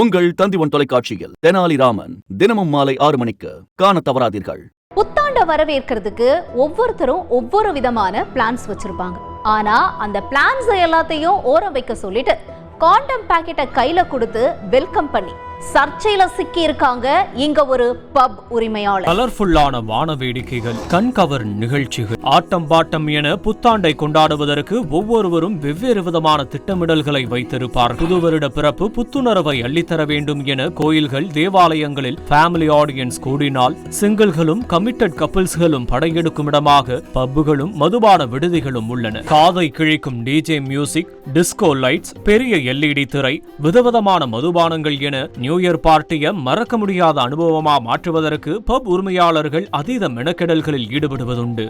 உங்கள் தந்திவன் தொலைக்காட்சியில் தெனாலிராமன் தினமும் மாலை ஆறு மணிக்கு காண தவறாதீர்கள். புத்தாண்டை வரவேற்கிறதுக்கு ஒவ்வொருத்தரும் ஒவ்வொரு விதமான பிளான்ஸ் வச்சிருப்பாங்க. ஆனா அந்த பிளான்ஸ் எல்லாத்தையும் ஓரம் வைக்க சொல்லிட்டு காண்டம் பாக்கெட்டை கையில கொடுத்து வெல்கம் பண்ணி சர்ச்சையில சிக்கி இருக்காங்க இங்க ஒரு பப் உரிமையாளர். கலர்ஃபுல்லான வான வேடிக்கைகள் கண்கவர் நிகழ்ச்சிகள் ஆட்டம் பாட்டம் என புத்தாண்டை கொண்டாடுவதற்கு ஒவ்வொருவரும் வெவ்வேறு விதமான திட்டமிடல்களை வைத்திருப்பார் புது வருட பிறப்பு புத்துணர்வை அள்ளித்தர வேண்டும் என கோயில்கள் தேவாலயங்களில் ஃபேமிலி ஆடியன்ஸ் கூடினால் சிங்கிள்களும் கமிட்டட் கப்பிள்ஸ்களும் படையெடுக்கும் இடமாக பப்புகளும் மதுபான விடுதிகளும் உள்ளன. காதை கிழிக்கும் டிஜே மியூசிக் டிஸ்கோ லைட்ஸ் பெரிய எல்இடி திரை விதவிதமான மதுபானங்கள் என நியூ இயர் பார்ட்டியை மறக்க முடியாத அனுபவமா மாற்றுவதற்கு பப் உரிமையாளர்கள் அதீத மெனக்கெடல்களில் ஈடுபடுவதுண்டு.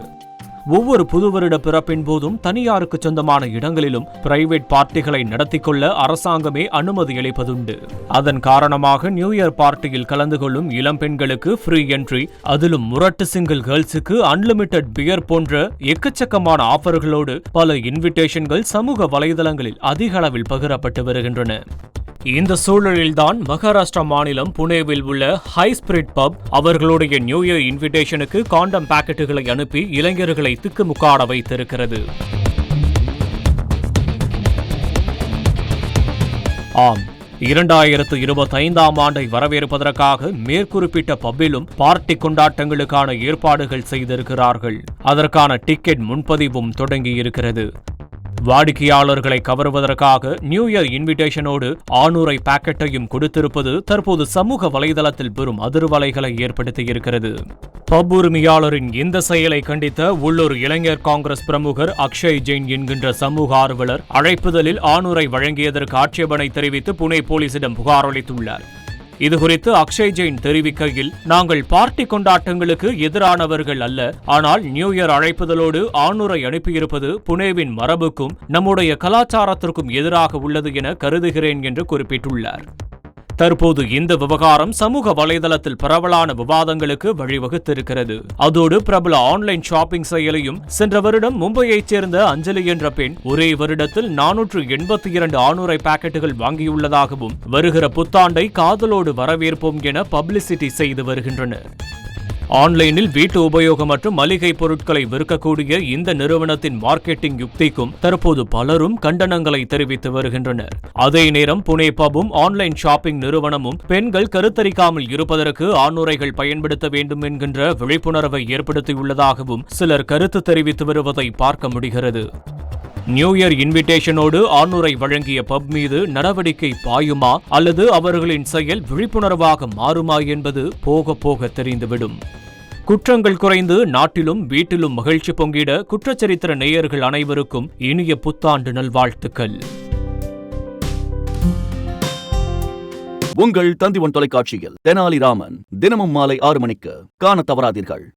ஒவ்வொரு புது வருட பிறப்பின் போதும் தனியாருக்கு சொந்தமான இடங்களிலும் பிரைவேட் பார்ட்டிகளை நடத்தி கொள்ள அரசாங்கமே அனுமதி அளிப்பதுண்டு. அதன் காரணமாக நியூ இயர் பார்ட்டியில் கலந்து கொள்ளும் இளம் பெண்களுக்கு ஃப்ரீ என்ட்ரி அதிலும் முரட்டு சிங்கிள் கேர்ள்ஸுக்கு அன்லிமிட்டெட் பியர் போன்ற எக்கச்சக்கமான ஆஃபர்களோடு பல இன்விடேஷன்கள் சமூக வலைதளங்களில் அதிக அளவில் பகிரப்பட்டு வருகின்றன. இந்த சூழலில்தான் மகாராஷ்டிரா மாநிலம் புனேவில் உள்ள ஹை ஸ்பிரிட் பப் அவர்களுடைய நியூ இயர் இன்விடேஷனுக்கு காண்டம் பாக்கெட்டுகளை அனுப்பி இளைஞர்களை திக்குமுக்காட வைத்திருக்கிறது. ஆம் இரண்டாயிரத்து இருபத்தைந்தாம் ஆண்டை வரவேற்பதற்காக மேற்குறிப்பிட்ட பப்பிலும் பார்ட்டி கொண்டாட்டங்களுக்கான ஏற்பாடுகள் செய்திருக்கிறார்கள். அதற்கான டிக்கெட் முன்பதிவும் தொடங்கியிருக்கிறது. வாடிக்கையாளர்களை கவருவதற்காக நியூ இயர் இன்விடேஷனோடு ஆணூரை பாக்கெட்டையும் கொடுத்திருப்பது தற்போது சமூக வலைதளத்தில் பெரும் அதிர்வலைகளை ஏற்படுத்தியிருக்கிறது. பப் உரிமையாளரின் இந்த செயலை கண்டித்த உள்ளூர் இளைஞர் காங்கிரஸ் பிரமுகர் அக்ஷய் ஜெயின் என்கின்ற சமூக ஆர்வலர் அழைப்புதலில் ஆணூரை வழங்கியதற்கு ஆட்சேபனை தெரிவித்து புனே போலீசிடம் புகார் அளித்துள்ளார். இதுகுறித்து அக்ஷய் ஜெயின் தெரிவிக்கையில் நாங்கள் பார்ட்டி கொண்டாட்டங்களுக்கு எதிரானவர்கள் அல்ல. ஆனால் நியூ இயர் அழைப்புதலோடு ஆணுரை அனுப்பியிருப்பது புனேவின் மரபுக்கும் நம்முடைய கலாச்சாரத்திற்கும் எதிராக உள்ளது என கருதுகிறேன் என்று குறிப்பிட்டுள்ளார். தற்போது இந்த விவகாரம் சமூக வலைதளத்தில் பரவலான விவாதங்களுக்கு வழிவகுத்திருக்கிறது. அதோடு பிரபல ஆன்லைன் ஷாப்பிங் செயலியும் சென்ற வருடம் மும்பையைச் சேர்ந்த அஞ்சலி என்ற பெண் ஒரே வருடத்தில் நானூற்று எண்பத்தி இரண்டு ஆணுரை பாக்கெட்டுகள் வாங்கியுள்ளதாகவும் வருகிற புத்தாண்டை காதலோடு வரவேற்போம் என பப்ளிசிட்டி செய்து வருகின்றனர். ஆன்லைனில் வீட்டு உபயோகம் மற்றும் மளிகை பொருட்களை விற்கக்கூடிய இந்த நிறுவனத்தின் மார்க்கெட்டிங் யுக்திக்கும் தற்போது பலரும் கண்டனங்களை தெரிவித்து வருகின்றனர். அதே நேரம் புனே பபும் ஆன்லைன் ஷாப்பிங் நிறுவனமும் பெண்கள் கருத்தரிக்காமல் இருப்பதற்கு ஆணுரைகள் பயன்படுத்த வேண்டும் என்கின்ற விழிப்புணர்வை ஏற்படுத்தியுள்ளதாகவும் சிலர் கருத்து தெரிவித்து வருவதை பார்க்க முடிகிறது. நியூ இயர் இன்விடேஷனோடு ஆணூரை வழங்கிய பப் மீது நடவடிக்கை பாயுமா? அல்லது அவர்களின் செயல் விழிப்புணர்வாக மாறுமா என்பது போக போக தெரிந்துவிடும். குற்றங்கள் குறைந்து நாட்டிலும் வீட்டிலும் மகிழ்ச்சி பொங்கிட குற்றச்சரித்திர நேயர்கள் அனைவருக்கும் இனிய புத்தாண்டு நல்வாழ்த்துக்கள். உங்கள் தந்திவன் தொலைக்காட்சியில் தெனாலிராமன் தினமும் மாலை ஆறு மணிக்கு காண தவறாதீர்கள்.